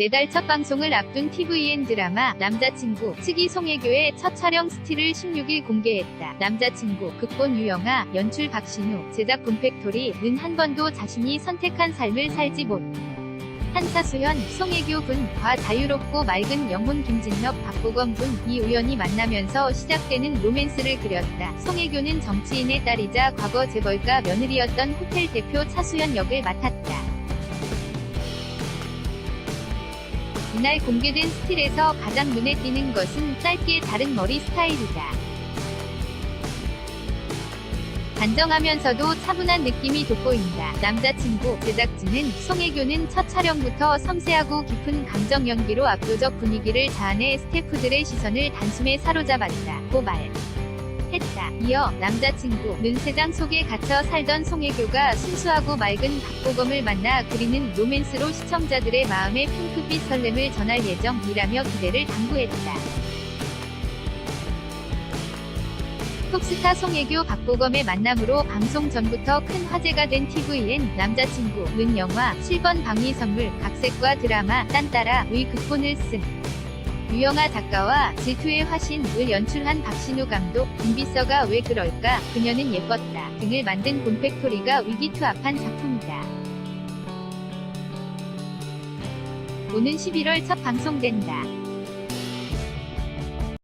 내달 첫 방송을 앞둔 TVN 드라마 남자친구 측이 송혜교의 첫 촬영 스틸을 16일 공개했다. 남자친구 극본 유영아 연출 박신우 제작 곰팩토리 는 한 번도 자신이 선택한 삶을 살지 못. 한차수현, 송혜교 군 과 자유롭고 맑은 영혼 김진혁, 박보검 군 이 우연히 만나면서 시작되는 로맨스를 그렸다. 송혜교는 정치인의 딸이자 과거 재벌가 며느리였던 호텔 대표 차수현 역을 맡았다. 이날 공개된 스틸에서 가장 눈에 띄는 것은 짧게 다른 머리 스타일이다. 단정하면서도 차분한 느낌이 돋보인다. 남자친구 제작진은 송혜교는 첫 촬영부터 섬세하고 깊은 감정 연기로 압도적 분위기를 자아내 스태프들의 시선을 단숨에 사로잡았다. 고말. 했다. 이어 남자친구 눈세장 속에 갇혀 살던 송혜교가 순수하고 맑은 박보검을 만나 그리는 로맨스로 시청자들의 마음에 핑크빛 설렘을 전할 예정이라며 기대를 당부했다. 톱스타 송혜교 박보검의 만남으로 방송 전부터 큰 화제가 된 TVN 남자친구는 영화 7번 방위 선물 각색과 드라마 딴따라의 극본을 쓴 유영아 작가와 질투의 화신을 연출한 박신우 감독 김비서가 왜 그럴까 그녀는 예뻤다 등을 만든 곰팩토리가 위기투합한 작품이다. 오는 11월 첫 방송된다.